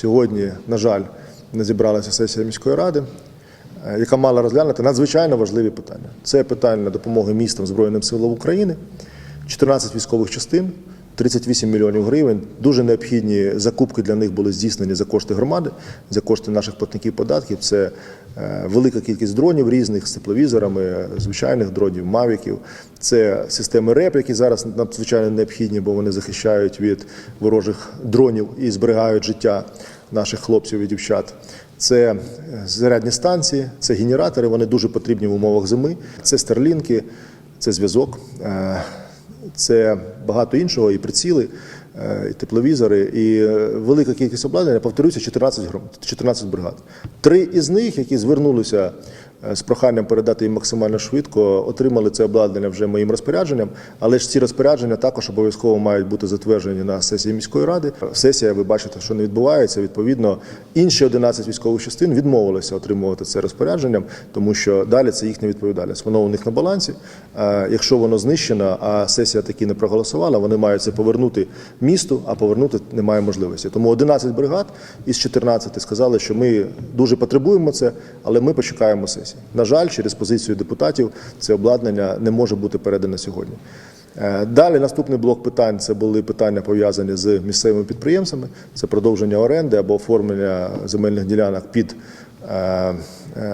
Сьогодні, на жаль, не зібралася сесія міської ради, е, яка мала розглянути надзвичайно важливі питання. Це питання допомоги містам Збройним силам України, 14 військових частин, 38 мільйонів гривень. Дуже необхідні закупки для них були здійснені за кошти громади, за кошти наших платників податків. Це е, велика кількість дронів різних з тепловізорами, е, звичайних дронів, мавіків. Це системи РЕП, які зараз надзвичайно необхідні, бо вони захищають від ворожих дронів і зберігають життя наших хлопців і дівчат. Це е, зарядні станції, це генератори. Вони дуже потрібні в умовах зими. Це старлінки, це зв'язок. Це багато іншого, і приціли, е, і тепловізори, і е, велика кількість обладнання. повторюється 14 гром, 14 бригад. Три із них, які звернулися з проханням передати їм максимально швидко, отримали це обладнання вже моїм розпорядженням. Але ж ці розпорядження також обов'язково мають бути затверджені на сесії міської ради. Сесія, ви бачите, що не відбувається. Відповідно, інші 11 військових частин відмовилися отримувати це розпорядженням, тому що далі це їхня відповідальність. Воно у них на балансі. Е, Якщо воно знищено, а сесія таки не проголосувала, вони мають це повернути місту, а повернути немає можливості. Тому 11 бригад із 14 сказали, що ми дуже потребуємо це, але ми почекаємо сесії. На жаль, через позицію депутатів це обладнання не може бути передане сьогодні. Е, Далі наступний блок питань це були питання пов'язані з місцевими підприємцями, це продовження оренди або оформлення земельних ділянок під е,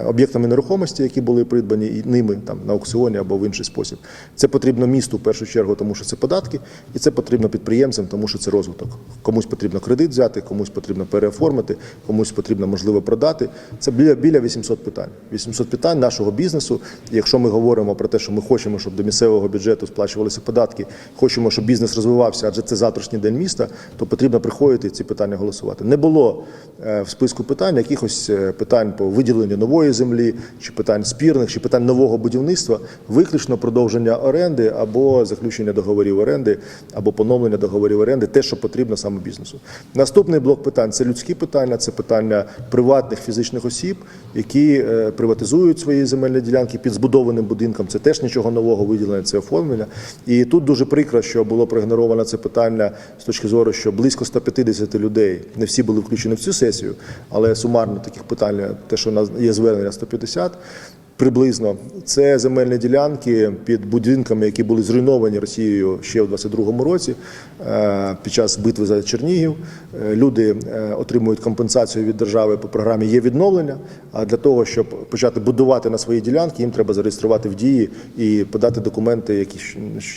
об'єктами нерухомості, які були придбані і ними там на аукціоні або в інший спосіб. Це потрібно місту в першу чергу, тому що це податки, і це потрібно підприємцям, тому що це розвиток. Комусь потрібно кредит взяти, комусь потрібно переоформити, комусь потрібно можливо продати. Це біля біля 800 питань. 800 питань нашого бізнесу. Якщо ми говоримо про те, що ми хочемо, щоб до місцевого бюджету сплачувалися податки, хочемо, щоб бізнес розвивався, адже це завтрашній день міста, то потрібно приходити ці питання голосувати. Не було е, в списку питань якихось е, питань по виділенню нової землі, чи питань спірних, чи питань нового будівництва, виключно продовження оренди або заключення договорів оренди, або поновлення договорів оренди, те, що потрібно саме бізнесу. Наступний блок питань це людські питання, це питання приватних фізичних осіб, які е, приватизують свої земельні ділянки під збудованим будинком. Це теж нічого нового виділення, це оформлення. І тут дуже прикро, що було проігноровано це питання з точки зору, що близько 150 людей не всі були включені в цю сесію, але сумарно таких питань, те, що є звернення 150, Приблизно це земельні ділянки під будинками, які були зруйновані Росією ще в 22-му році е, під час битви за Чернігів. Е, Люди е, отримують компенсацію від держави по програмі є відновлення. А для того, щоб почати будувати на свої ділянки, їм треба зареєструвати в дії і подати документи, які,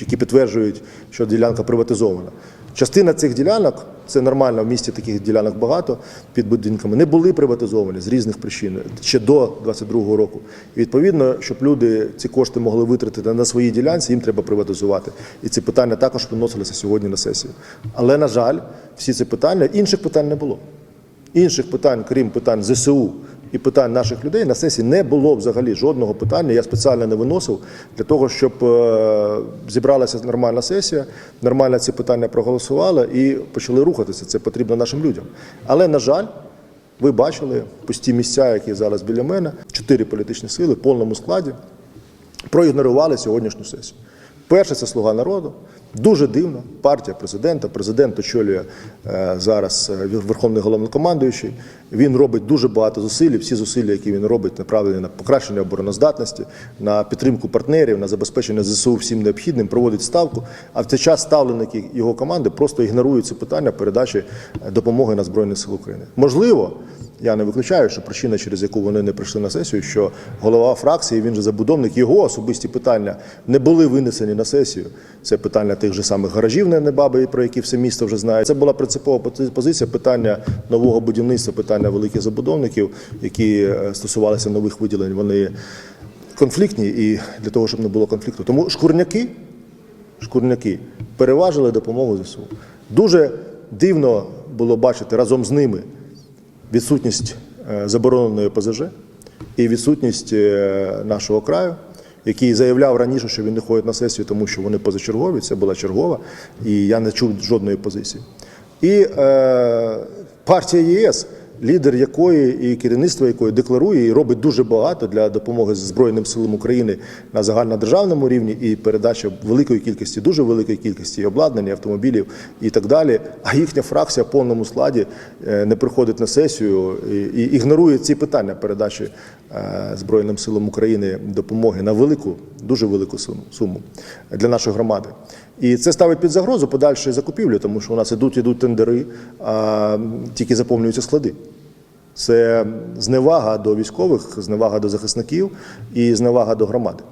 які підтверджують, що ділянка приватизована. Частина цих ділянок це нормально в місті таких ділянок багато під будинками. Не були приватизовані з різних причин ще до 22-го року. І відповідно, щоб люди ці кошти могли витратити на свої ділянці, їм треба приватизувати. І ці питання також виносилися сьогодні на сесію. Але на жаль, всі ці питання інших питань не було. Інших питань, крім питань ЗСУ і питань наших людей, на сесії не було взагалі жодного питання. Я спеціально не виносив для того, щоб е, зібралася нормальна сесія, нормально ці питання проголосували і почали рухатися. Це потрібно нашим людям. Але на жаль. Ви бачили пусті місця, які зараз біля мене, чотири політичні сили в повному складі проігнорували сьогоднішню сесію. Перше це слуга народу. Дуже дивно. Партія президента, президент очолює е, зараз е, верховний головнокомандуючий. Він робить дуже багато зусиль. Всі зусилля, які він робить, направлені на покращення обороноздатності, на підтримку партнерів, на забезпечення ЗСУ всім необхідним, проводить ставку. А в цей час ставленики його команди просто ігнорують це питання передачі е, допомоги на збройні сили України. Можливо. Я не виключаю, що причина, через яку вони не прийшли на сесію, що голова фракції, він же забудовник, його особисті питання не були винесені на сесію. Це питання тих же самих гаражів на Небаби, про які все місто вже знає. Це була принципова позиція питання нового будівництва, питання великих забудовників, які е, стосувалися нових виділень. Вони конфліктні і для того, щоб не було конфлікту. Тому шкурняки шкурняки переважили допомогу ЗСУ. Дуже дивно було бачити разом з ними відсутність е, забороненої ПЗЖ і відсутність е, нашого краю, який заявляв раніше, що він не ходить на сесію, тому що вони позачергові. Це була чергова, і я не чув жодної позиції. І е, партія ЄС, лідер якої і керівництво якої декларує і робить дуже багато для допомоги Збройним силам України на загальнодержавному рівні і передача великої кількості, дуже великої кількості обладнання, автомобілів і так далі. А їхня фракція в повному складі е, не приходить на сесію і, ігнорує ці питання передачі Збройним силам України допомоги на велику, дуже велику суму, для нашої громади. І це ставить під загрозу подальшої закупівлі, тому що у нас ідуть ідуть тендери, а тільки заповнюються склади. Це зневага до військових, зневага до захисників і зневага до громади.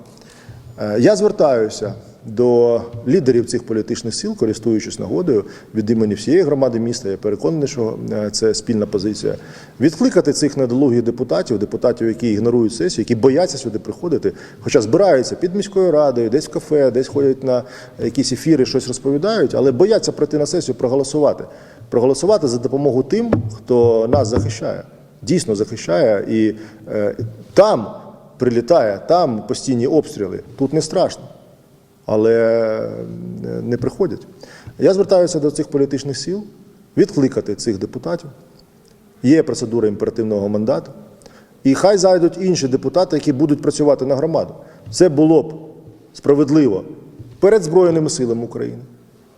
Е, Я звертаюся до лідерів цих політичних сил, користуючись нагодою від імені всієї громади міста. Я переконаний, що е, це спільна позиція. Відкликати цих недолугих депутатів, депутатів, які ігнорують сесію, які бояться сюди приходити, хоча збираються під міською радою, десь в кафе, десь ходять на якісь ефіри, щось розповідають, але бояться прийти на сесію, проголосувати. Проголосувати за допомогу тим, хто нас захищає, дійсно захищає, і е, там прилітає, там постійні обстріли. Тут не страшно, але е, не приходять. Я звертаюся до цих політичних сіл відкликати цих депутатів. Є процедура імперативного мандату. І хай зайдуть інші депутати, які будуть працювати на громаду. Це було б справедливо перед Збройними силами України.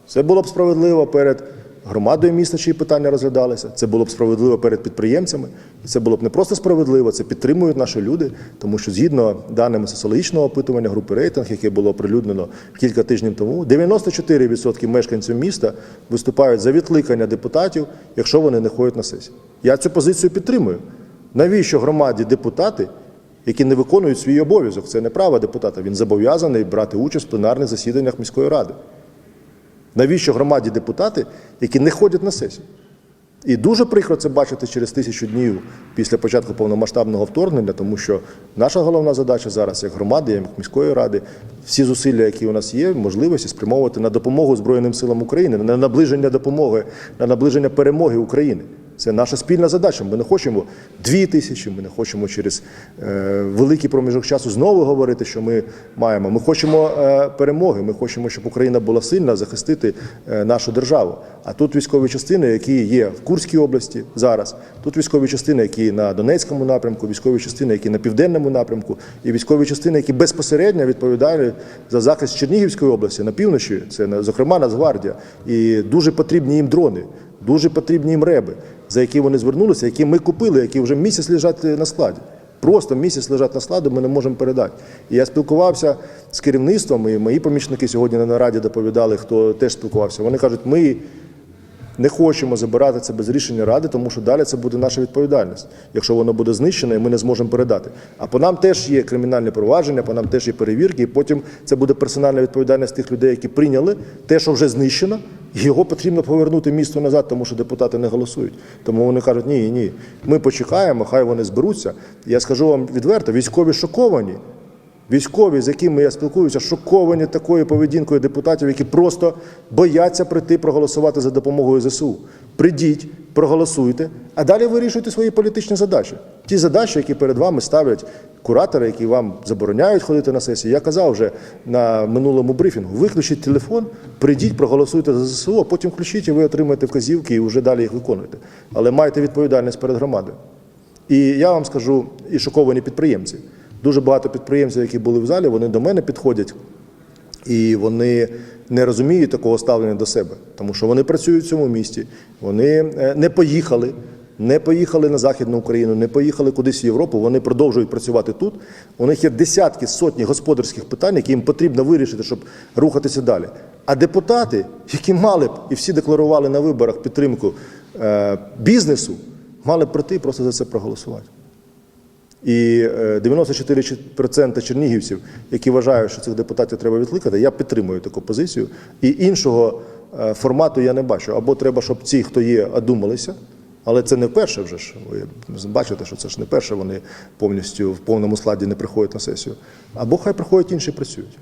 Це було б справедливо перед громадою міста, чиї питання розглядалися. Це було б справедливо перед підприємцями. Це було б не просто справедливо, це підтримують наші люди, тому що згідно даними соціологічного опитування групи рейтинг, яке було оприлюднено кілька тижнів тому, 94% мешканців міста виступають за відкликання депутатів, якщо вони не ходять на сесію. Я цю позицію підтримую. Навіщо громаді депутати, які не виконують свій обов'язок? Це не право депутата. Він зобов'язаний брати участь в пленарних засіданнях міської ради. Навіщо громаді депутати, які не ходять на сесію? І дуже прикро це бачити через тисячу днів після початку повномасштабного вторгнення, тому що наша головна задача зараз, як громади, як міської ради, всі зусилля, які у нас є, можливості спрямовувати на допомогу Збройним силам України, на наближення допомоги, на наближення перемоги України. Це наша спільна задача. Ми не хочемо дві тисячі, ми не хочемо через е, великий проміжок часу знову говорити, що ми маємо. Ми хочемо е, перемоги. Ми хочемо, щоб Україна була сильна, захистити е, нашу державу. А тут військові частини, які є в Курській області зараз. Тут військові частини, які на Донецькому напрямку, військові частини, які на південному напрямку, і військові частини, які безпосередньо відповідають за захист Чернігівської області на півночі. Це зокрема Нацгвардія, і дуже потрібні їм дрони. Дуже потрібні їм реби, за які вони звернулися, які ми купили, які вже місяць лежать на складі. Просто місяць лежать на складі, ми не можемо передати. І я спілкувався з керівництвом, і мої помічники сьогодні на нараді доповідали, хто теж спілкувався. Вони кажуть, ми не хочемо забирати це без рішення ради, тому що далі це буде наша відповідальність. Якщо воно буде знищено, і ми не зможемо передати. А по нам теж є кримінальне провадження, по нам теж є перевірки, і потім це буде персональна відповідальність тих людей, які прийняли те, що вже знищено. Його потрібно повернути місто назад, тому що депутати не голосують. Тому вони кажуть, ні, ні, ми почекаємо, хай вони зберуться. Я скажу вам відверто, військові шоковані. Військові, з якими я спілкуюся, шоковані такою поведінкою депутатів, які просто бояться прийти проголосувати за допомогою ЗСУ. Придіть, проголосуйте, а далі вирішуйте свої політичні задачі. Ті задачі, які перед вами ставлять куратори, які вам забороняють ходити на сесії. Я казав вже на минулому брифінгу: виключіть телефон, прийдіть, проголосуйте за ЗСУ, а потім включіть і ви отримаєте вказівки і вже далі їх виконуєте. Але маєте відповідальність перед громадою. І я вам скажу, і шоковані підприємці. Дуже багато підприємців, які були в залі, вони до мене підходять і вони не розуміють такого ставлення до себе, тому що вони працюють в цьому місті, вони е, не поїхали, не поїхали на Західну Україну, не поїхали кудись в Європу. Вони продовжують працювати тут. У них є десятки, сотні господарських питань, які їм потрібно вирішити, щоб рухатися далі. А депутати, які мали б і всі декларували на виборах підтримку е, бізнесу, мали б прийти і просто за це проголосувати. І е, 94% чернігівців, які вважають, що цих депутатів треба відкликати, я підтримую таку позицію. І іншого е, формату я не бачу. Або треба, щоб ці, хто є, одумалися, але це не вперше вже ж. Ви бачите, що це ж не перше, вони повністю в повному складі не приходять на сесію. Або хай приходять інші працюють.